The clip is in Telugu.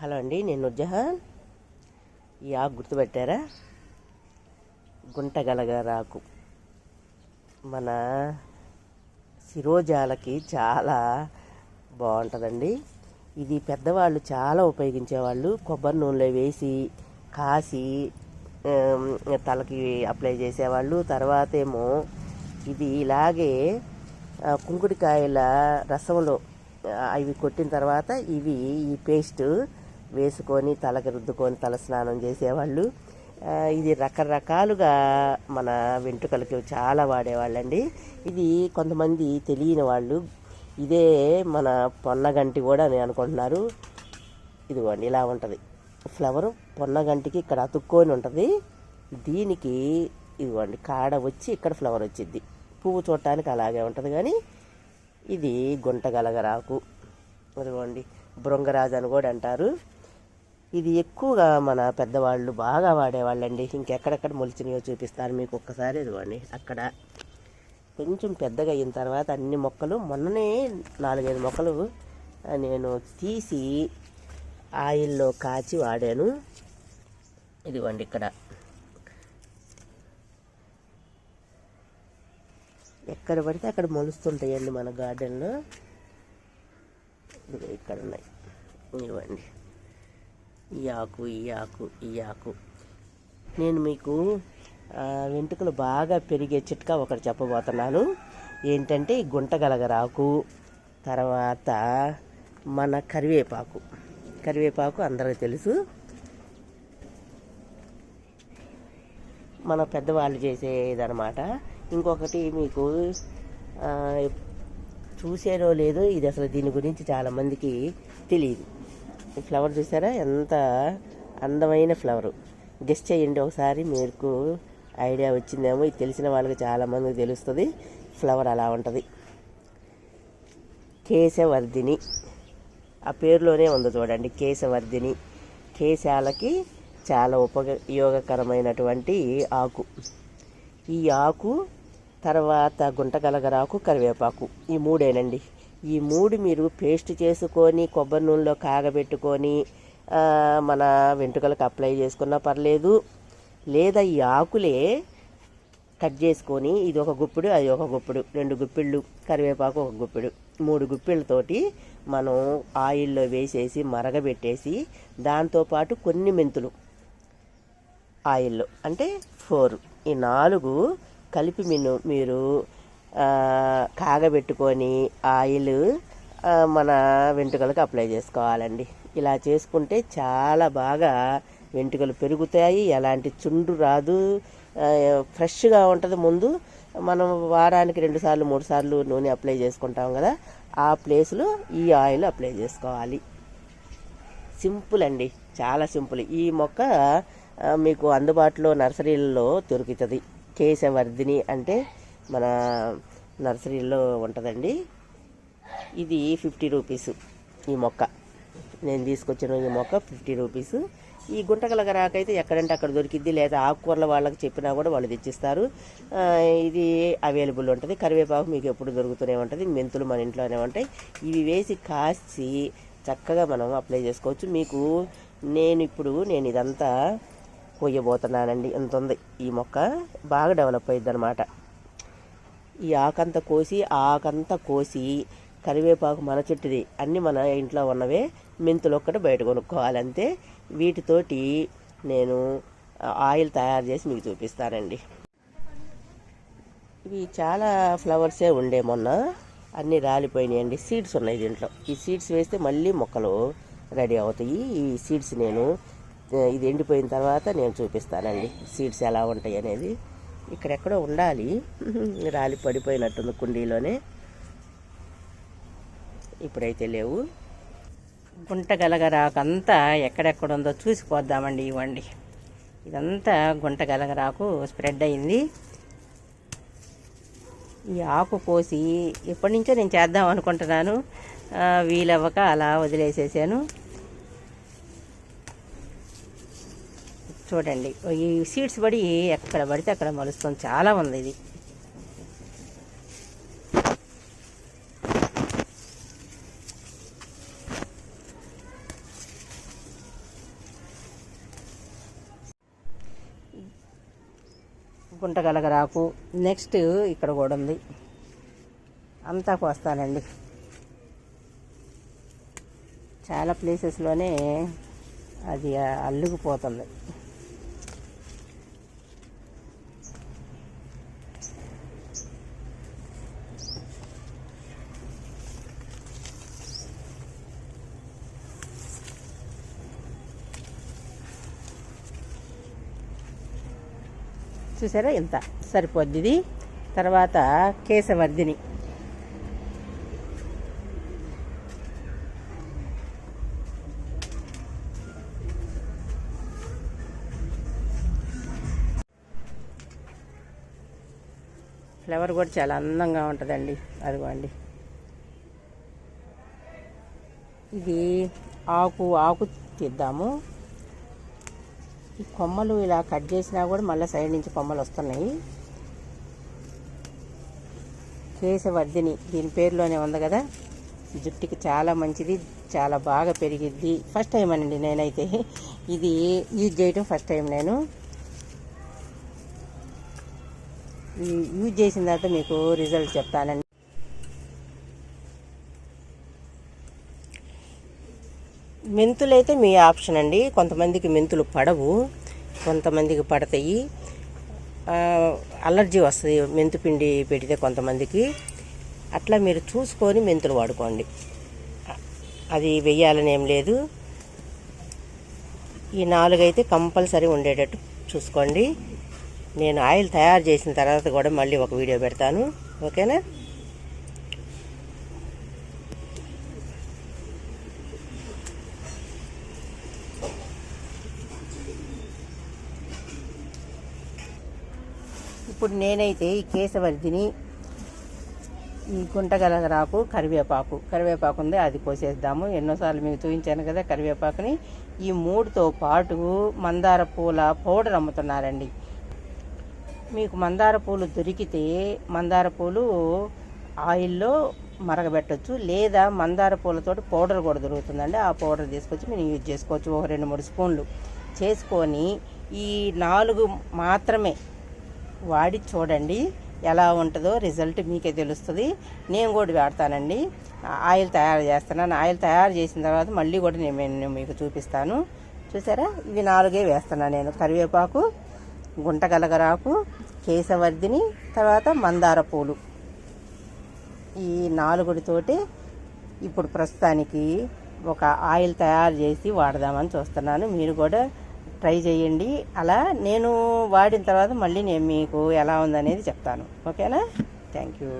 హలో అండి నేను నుర్జహాన్ ఈ ఆకు గుర్తుపెట్టారా? గుంటగలగరాకు. మన శిరోజాలకి చాలా బాగుంటుందండి. ఇది పెద్దవాళ్ళు చాలా ఉపయోగించేవాళ్ళు. కొబ్బరి నూనెలో వేసి కాసి తలకి అప్లై చేసేవాళ్ళు. తర్వాత ఏమో ఇది ఇలాగే కుంకుడికాయల రసంలో అవి కొట్టిన తర్వాత ఇవి ఈ పేస్ట్ వేసుకొని తలకి రుద్దుకొని తల స్నానం చేసేవాళ్ళు. ఇది రకరకాలుగా మన వెంట్రుకలకి చాలా వాడేవాళ్ళండి. ఇది కొంతమంది తెలియని వాళ్ళు. ఇదే మన పొన్నగంటి కూడా అని అనుకుంటున్నారు. ఇదిగోండి ఇలా ఉంటుంది. ఫ్లవర్ పొన్నగంటికి ఇక్కడ అతుక్కొని ఉంటుంది. దీనికి ఇదిగోండి కాడ వచ్చి ఇక్కడ ఫ్లవర్ వచ్చింది పువ్వు చూడటానికి అలాగే ఉంటుంది కానీ ఇది గుంటగలగరాకు. ఇదిగోండి బృంగరాజు అని కూడా అంటారు. ఇది ఎక్కువగా మన పెద్దవాళ్ళు బాగా వాడేవాళ్ళండి. ఇంకెక్కడెక్కడ మొలిచినాయో చూపిస్తారు మీకు ఒక్కసారి ఇదిగోండి. అక్కడ కొంచెం పెద్దగా అయిన తర్వాత అన్ని మొక్కలు మొన్ననే నాలుగైదు మొక్కలు నేను తీసి ఆయిల్లో కాచి వాడాను. ఇదిగోండి ఇక్కడ. ఎక్కడ పడితే అక్కడ మొలుస్తుంటాయండి మన గార్డెన్లో. ఇక్కడ ఉన్నాయి. ఇవ్వండి ఈ ఆకు ఈ ఆకు ఈ ఆకు నేను మీకు వెంట్రుకలు బాగా పెరిగే చిట్కా ఒకటి చెప్పబోతున్నాను. ఏంటంటే ఈ గుంటగలగరాకు తర్వాత మన కరివేపాకు. కరివేపాకు అందరికీ తెలుసు. మన పెద్దవాళ్ళు చేసేదనమాట ఇంకొకటి మీకు చూసేరో లేదో ఇది అసలు దీని గురించి చాలామందికి తెలియదు ఈ ఫ్లవర్ చూసారా? ఎంత అందమైన ఫ్లవర్. గెస్ట్ చేయండి ఒకసారి మీకు ఐడియా వచ్చిందేమో ఇది తెలిసిన వాళ్ళకి చాలామందికి తెలుస్తుంది. ఫ్లవర్ అలా ఉంటుంది. కేశవర్ధిని. ఆ పేరులోనే ఉంది చూడండి కేశవర్ధిని. కేశాలకి చాలా ఉపయోగకరమైనటువంటి ఆకు. ఈ ఆకు తర్వాత గుంటగలగరాకు కరివేపాకు. ఈ మూడేనండి. ఈ మూడు మీరు పేస్ట్ చేసుకొని కొబ్బరి నూనెలో కాగబెట్టుకొని మన వెంట్రుకలకు అప్లై చేసుకున్నా పర్లేదు. లేదా ఈ ఆకులే కట్ చేసుకొని ఇది ఒక గుప్పిడు అది ఒక గుప్పిడు రెండు గుప్పిళ్ళు కరివేపాకు ఒక గుప్పిడు. మూడు గుప్పిళ్ళతోటి మనం ఆయిల్లో వేసేసి మరగబెట్టేసి దాంతోపాటు కొన్ని మెంతులు ఆయిల్లో. అంటే ఫోర్. ఈ నాలుగు కలిపి మిను మీరు కాగబెట్టుకొని ఆయిల్ మన వెంట్రుకలకు అప్లై చేసుకోవాలండి. ఇలా చేసుకుంటే చాలా బాగా వెంట్రుకలు పెరుగుతాయి. ఎలాంటి చుండ్రు రాదు. ఫ్రెష్గా ఉంటుంది ముందు. మనం వారానికి రెండు సార్లు మూడు సార్లు నూనె అప్లై చేసుకుంటాం కదా. ఆ ప్లేస్లో ఈ ఆయిల్ అప్లై చేసుకోవాలి. సింపుల్ అండి. చాలా సింపుల్. ఈ మొక్క మీకు అందుబాటులో నర్సరీలలో దొరుకుతుంది. కేశవర్ధిని అంటే మన నర్సరీలో ఉంటుందండి. ఇది ఫిఫ్టీ రూపీస్ ఈ మొక్క. నేను తీసుకొచ్చిన ఈ మొక్క ఫిఫ్టీ రూపీస్. ఈ గుంటగలగరాకైతే ఎక్కడంటే అక్కడ దొరికిద్ది. లేదా ఆకుకూరల వాళ్ళకి చెప్పినా కూడా వాళ్ళు తెచ్చిస్తారు. ఇది అవైలబుల్ ఉంటుంది. కరివేపాకు మీకు ఎప్పుడు దొరుకుతూనే ఉంటుంది. మెంతులు మన ఇంట్లోనే ఉంటాయి. ఇవి వేసి కాసి చక్కగా మనం అప్లై చేసుకోవచ్చు. మీకు నేను ఇప్పుడు నేను ఇదంతా కొయ్యబోతున్నానండి. ఎంత ఉంది ఈ మొక్క. బాగా డెవలప్ అయ్యిద్ది అనమాట ఈ ఆకంత కోసి ఆకంత కోసి కరివేపాకు మన చెట్టుది. అన్నీ మన ఇంట్లో ఉన్నవే మెంతులు ఒక్కటి బయట కొనుక్కోవాలంతే. వీటితోటి నేను ఆయిల్ తయారు చేసి మీకు చూపిస్తానండి. ఇవి చాలా ఫ్లవర్సే ఉండే మొన్న. అన్నీ రాలిపోయినాయండి. సీడ్స్ ఉన్నాయి దీంట్లో. ఈ సీడ్స్ వేస్తే మళ్ళీ మొక్కలు రెడీ అవుతాయి. ఈ సీడ్స్ నేను ఇది ఎండిపోయిన తర్వాత నేను చూపిస్తానండి. సీడ్స్ ఎలా ఉంటాయి అనేది. ఇక్కడెక్కడో ఉండాలి. రాలి పడిపోయినట్టుంది కుండీలోనే. ఇప్పుడైతే లేవు. గుంటగలగరాకంతా ఎక్కడెక్కడ ఉందో చూసిపోద్దామండి ఇవ్వండి. ఇదంతా గుంట గలగరాకు స్ప్రెడ్ అయింది. ఈ ఆకు కోసి ఎప్పటి నుంచో నేను చేద్దాం అనుకుంటున్నాను. వీలవ్వక అలా వదిలేసేసాను. చూడండి. ఈ సీడ్స్ పడి ఎక్కడ పడితే అక్కడ మలుస్తుంది. చాలా ఉంది ఇది. గుంటగలగరాకు నెక్స్ట్ ఇక్కడ కూడా ఉంది. అంతా కోస్తానండి. చాలా ప్లేసెస్లోనే అది అల్లుకుపోతుంది. చూసారా? ఇంత సరిపోద్ది ఇది తర్వాత కేశవర్ధిని. ఫ్లవర్ కూడా చాలా అందంగా ఉంటుందండి. అదిగోండి. ఇది ఆకు ఆకు తీద్దాము. ఈ కొమ్మలు ఇలా కట్ చేసినా కూడా మళ్ళీ సైడ్ నుంచి కొమ్మలు వస్తున్నాయి. కేశవర్ధిని దీని పేరులోనే ఉంది కదా? జుట్టుకి చాలా మంచిది చాలా బాగా పెరిగిద్ది. ఫస్ట్ టైం అనండి నేనైతే. ఇది యూజ్ చేయటం ఫస్ట్ టైం నేను. యూజ్ చేసిన తర్వాత మీకు రిజల్ట్ చెప్తానండి. మెంతులు అయితే మీ ఆప్షన్ అండి. కొంతమందికి మెంతులు పడవు కొంతమందికి పడతాయి. అలర్జీ వస్తుంది మెంతు పిండి పెడితే కొంతమందికి. అట్లా మీరు చూసుకొని మెంతులు వాడుకోండి. అది వెయ్యాలని ఏం లేదు. ఈ నాలుగైతే కంపల్సరీ ఉండేటట్టు చూసుకోండి. నేను ఆయిల్ తయారు చేసిన తర్వాత కూడా మళ్ళీ ఒక వీడియో పెడతాను. ఓకేనా? ఇప్పుడు నేనైతే ఈ కేశవర్ధిని ఈ గుంటగలగరాకు కరివేపాకు కరివేపాకు ఉంది అది కోసేద్దాము ఎన్నోసార్లు మీకు చూపించాను కదా కరివేపాకుని. ఈ మూడుతో పాటు మందార పూల పౌడర్ అమ్ముతున్నారండి. మీకు మందార పూలు దొరికితే మందార పూలు ఆయిల్లో మరగబెట్టచ్చు. లేదా మందార పూలతోటి పౌడర్ కూడా దొరుకుతుందండి. ఆ పౌడర్ తీసుకొచ్చి మీరు యూజ్ చేసుకోవచ్చు. ఒక రెండు మూడు స్పూన్లు చేసుకొని ఈ నాలుగు మాత్రమే వాడి చూడండి ఎలా ఉంటుందో రిజల్ట్ మీకే తెలుస్తుంది. నేను కూడా వాడతానండి. ఆయిల్ తయారు చేస్తున్నాను. ఆయిల్ తయారు చేసిన తర్వాత మళ్ళీ కూడా నేను మీకు చూపిస్తాను. చూసారా? ఇవి నాలుగే వేస్తున్నాను నేను. కరివేపాకు గుంటగలగరాకు కేశవర్ధిని తర్వాత మందార పూలు. ఈ నాలుగుడితోటి ఇప్పుడు ప్రస్తుతానికి ఒక ఆయిల్ తయారు చేసి వాడదామని చూస్తున్నాను. మీరు కూడా ట్రై చేయండి. అలా నేను వాడిన తర్వాత మళ్ళీ నేను మీకు ఎలా ఉందనేది చెప్తాను. ఓకేనా? Thank you.